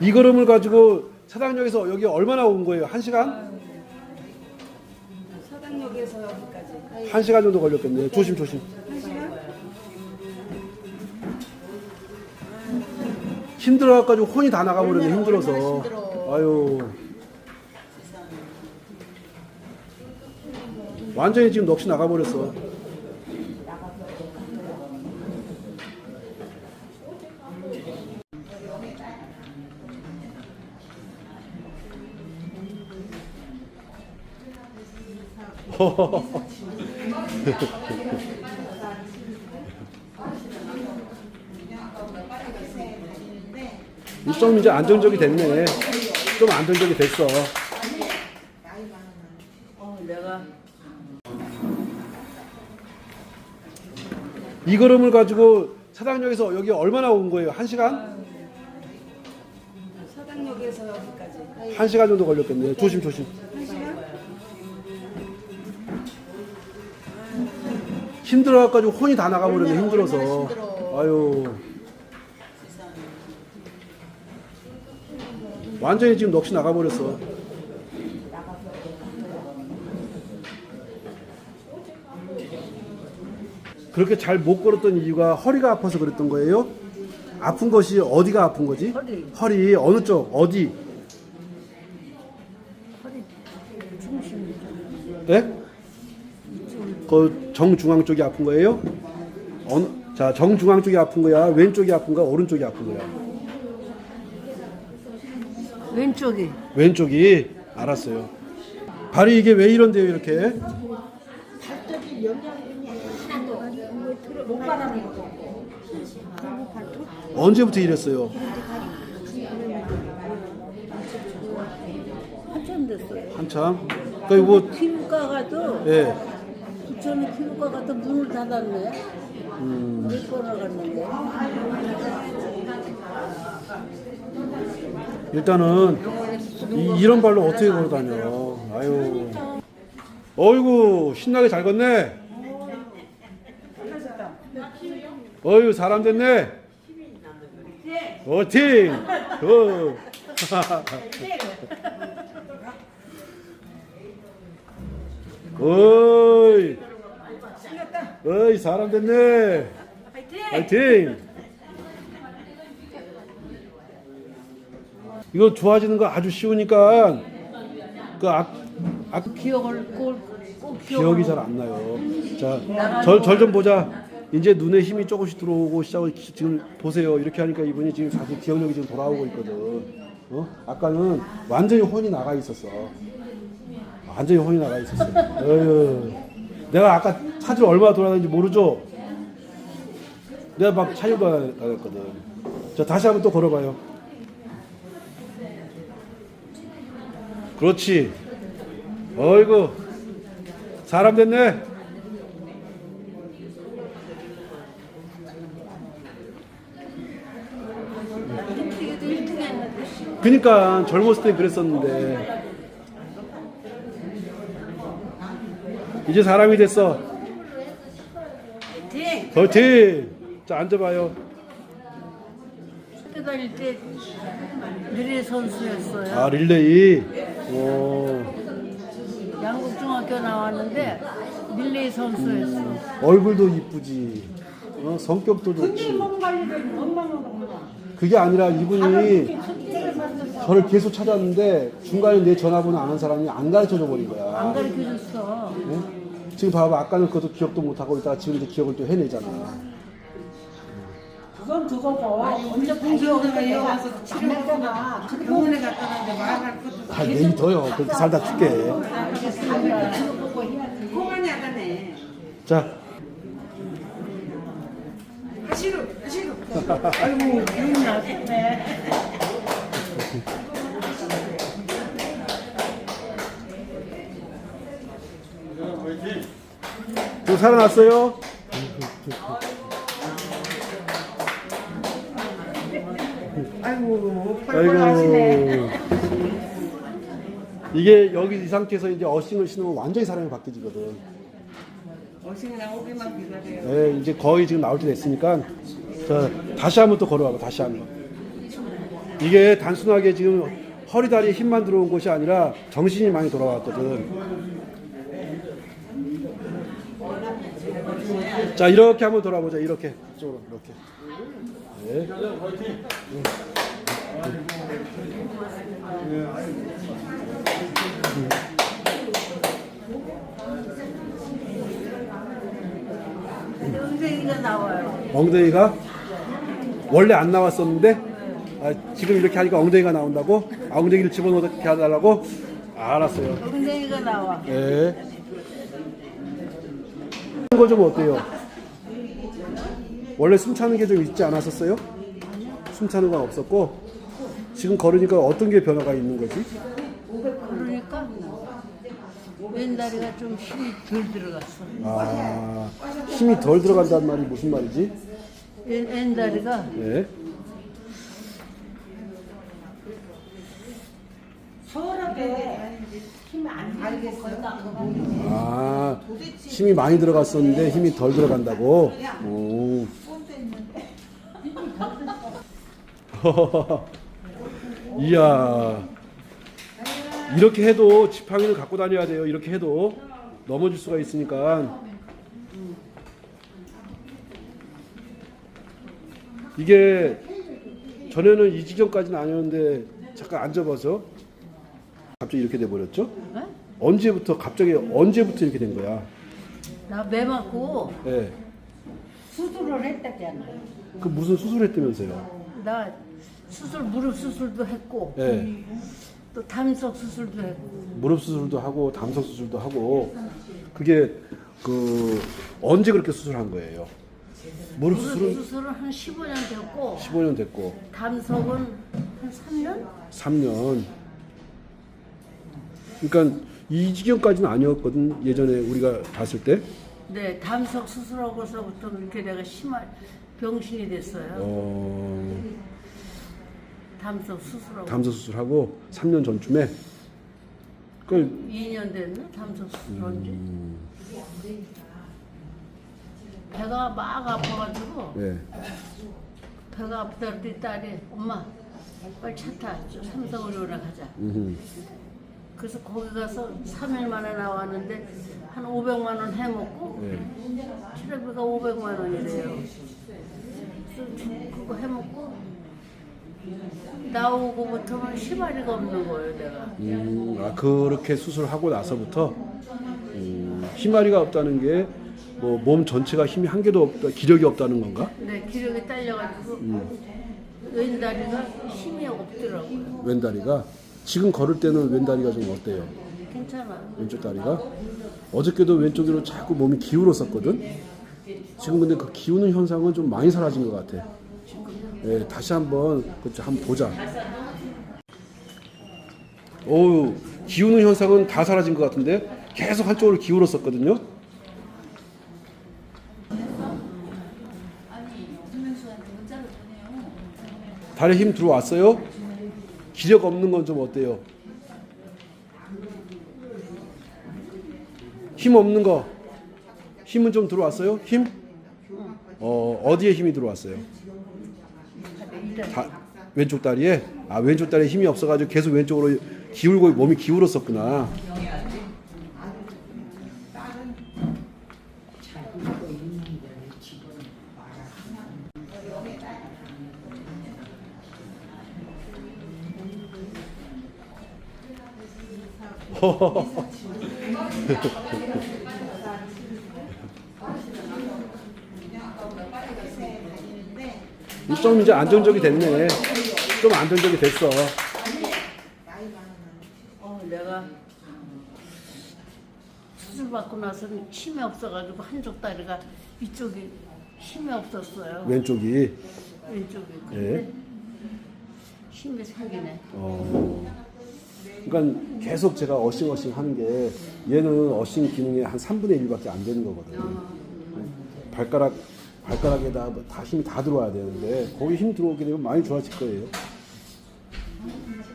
이 걸음을 가지고 사당역에서 여기 얼마나 온 거예요? 한 시간? 사당역에서 여기까지. 한 시간 정도 걸렸겠네요. 조심 조심. 한 시간? 힘들어가지고 혼이 다 나가버렸네 힘들어서. 아유. 완전히 지금 넋이 나가버렸어. 좀 이제 안정적이 됐네. 좀 안정적이 됐어. 이 걸음을 가지고 사당역에서 여기 얼마나 온 거예요? 한 시간? 사당역에서 여기까지. 한 시간 정도 걸렸겠네요. 조심 조심. 힘들어가지고 혼이 다 나가버렸네 얼마나, 힘들어서. 얼마나 힘들어. 아유. 완전히 지금 넋이 나가버렸어. 그렇게 잘 못 걸었던 이유가 허리가 아파서 그랬던 거예요? 아픈 것이 어디가 아픈 거지? 허리. 허리 어느 쪽 어디? 허리 중심. 네? 그 정중앙 쪽이 아픈 거예요? 어느 자 정중앙 쪽이 아픈 거야? 왼쪽이 아픈 거야? 오른쪽이 아픈 거야? 왼쪽이. 왼쪽이 알았어요. 발이 이게 왜 이런데요 이렇게? 언제부터 이랬어요? 한참 됐어요. 한참. 그러니까 이거 피부과 가도 예. 부천에 피부과 가도 문을 닫았네. 몇 번을 갔는데. 일단은 이, 런 발로 어떻게 걸어 다녀? 아유. 어이구 신나게 잘 걷네. 어유 사람 됐네. 어팅. 어. 어이. 어이 사람 됐네. 파이팅. 이거 좋아지는 거 아주 쉬우니까 그 악, 악 기억을 꼭, 꼭 기억이 잘 안 나요. 자, 절 절 좀 보자. 이제 눈에 힘이 조금씩 들어오고 시작을 기- 지금 보세요. 이렇게 하니까 이분이 지금 사실 기억력이 지금 돌아오고 있거든. 어? 아까는 완전히 혼이 나가 있었어. 완전히 혼이 나가 있었어. 어휴. 내가 아까 차주를 얼마나 돌아다니는지 모르죠? 내가 막 차주도 다녔거든. 자, 다시 한번 또 걸어봐요. 그렇지. 어이구. 사람 됐네. 그니까 젊었을 때 그랬었는데 이제 사람이 됐어. 그렇지. 자 앉아봐요. 학교 다닐 때 미래 선수였어요. 아 릴레이. 오. 양국중학교 나왔는데 밀레이 선수였어. 얼굴도 이쁘지. 어, 성격도 좋지. 그게 아니라 이분이 저를 계속 찾았는데 중간에 내 전화번호 아는 사람이 안 가르쳐 줘 버린 안 거야. 가르쳐 줬어. 응? 지금 봐봐 아까는 그것도 기억도 못 하고 있다가 지금 이제 기억을 또 해내잖아. 그건 그거 봐. 언제 여기 와서 치료했잖아. 병원에 갔다 왔는데 말할 것도 아 내일 더요. 그렇게 살다 죽게. 그만이 하다네. 자 하시루, 하시루. 아이고, 기운 나겠네. 또 살아났어요? 아이고. 아이고. 이게 여기 이 상태에서 이제 어싱을 신으면 완전히 사람이 바뀌지거든. 어싱이 나오기만 기다려요. 네, 이제 거의 지금 나올 때 됐으니까 자 다시 한번 또 걸어봐봐 다시 한번 이게 단순하게 지금 허리 다리 힘만 들어온 것이 아니라 정신이 많이 돌아왔거든. 자 이렇게 한번 돌아보자. 이렇게 이쪽으로 이렇게. 네. 엉덩이가 나와요. 엉덩이가 원래 안 나왔었는데 아, 지금 이렇게 하니까 엉덩이가 나온다고? 아, 엉덩이를 집어넣게 해달라고? 알았어요. 엉덩이가 나와. 네. 이거 좀 어때요? 원래 숨 차는 게 좀 있지 않았었어요? 숨 차는 건 없었고 지금 걸으니까 어떤 게 변화가 있는 거지? 그러니까 왼다리가 좀 힘이 덜 들어갔어. 아 힘이 덜 들어간다는 말이 무슨 말이지? 왼, 왼다리가 네. 서울에 힘이 안 알겠어요. 아 힘이 많이 들어갔었는데 힘이 덜 들어간다고. 오. 이야 이렇게 해도 지팡이를 갖고 다녀야 돼요. 이렇게 해도 넘어질 수가 있으니까 이게 전에는 이 지경까지는 아니었는데 잠깐 앉아봐서 갑자기 이렇게 돼 버렸죠? 네? 언제부터 갑자기 언제부터 이렇게 된 거야? 나매 맞고 예. 수술을 했다잖아. 그 무슨 수술했다면서요? 나 수술 무릎 수술도 했고 예. 또 담석 수술도 했고 무릎 수술도 하고 담석 수술도 하고 그게 그 언제 그렇게 수술한 거예요? 무릎 무릎 수술은 수술은 한 15년 됐고 15년 됐고 담석은 한 3년? 3년. 그러니까 이 지경까지는 아니었거든 예전에 우리가 봤을 때. 네, 담석 수술하고서부터 이렇게 내가 심한 병신이 됐어요. 어, 담석 수술하고 담석 수술하고 3년 전쯤에 그 2년 됐나? 담석 수술한 지. 배가 막 아파가지고 예. 배가 아프다 그랬더니 딸이 엄마 빨리 차 타. 삼성의료원에 가자. 음흠. 그래서 거기 가서 3일 만에 나왔는데 한 500만 원 해먹고 예. 치료비가 500만 원이래요. 그래서 그거 해먹고 나오고부터는 시마리가 없는 거예요, 내가. 음, 아 그렇게 수술하고 나서부터 음, 힘마리가 없다는 게 뭐 몸 전체가 힘이 한 개도 없다, 기력이 없다는 건가? 네, 기력이 딸려가지고 왼다리가 힘이 없더라고요. 왼다리가 지금 걸을 때는 왼다리가 좀 어때요? 괜찮아요. 왼쪽 다리가 어저께도 왼쪽으로 자꾸 몸이 기울었었거든. 지금 근데 그 기우는 현상은 좀 많이 사라진 것 같아. 예, 다시 한번 그 한번 보자. 오, 기우는 현상은 다 사라진 것 같은데 계속 한쪽으로 기울었었거든요. 다리 힘 들어왔어요? 기력 없는 건 좀 어때요? 힘 없는 거 힘은 좀 들어왔어요? 힘? 어 어디에 힘이 들어왔어요? 다, 왼쪽 다리에 아 왼쪽 다리에 힘이 없어가지고 계속 왼쪽으로 기울고 몸이 기울었었구나. 좀 이제 안정적이 됐네. 좀 안정적이 됐어. 어, 내가 수술 받고 나서는 힘이 없어가지고 한쪽 다리가 이쪽이 힘이 없었어요. 왼쪽이. 왼쪽이. 예. 근데 힘이 생기네. 어. 그러니까 계속 제가 어싱어싱 하는 게 얘는 어싱 기능의 한 3분의 1밖에 안 되는 거거든요. 발가락 발가락에다 뭐다 힘이 다 들어와야 되는데 거기 힘 들어오게 되면 많이 좋아질 거예요.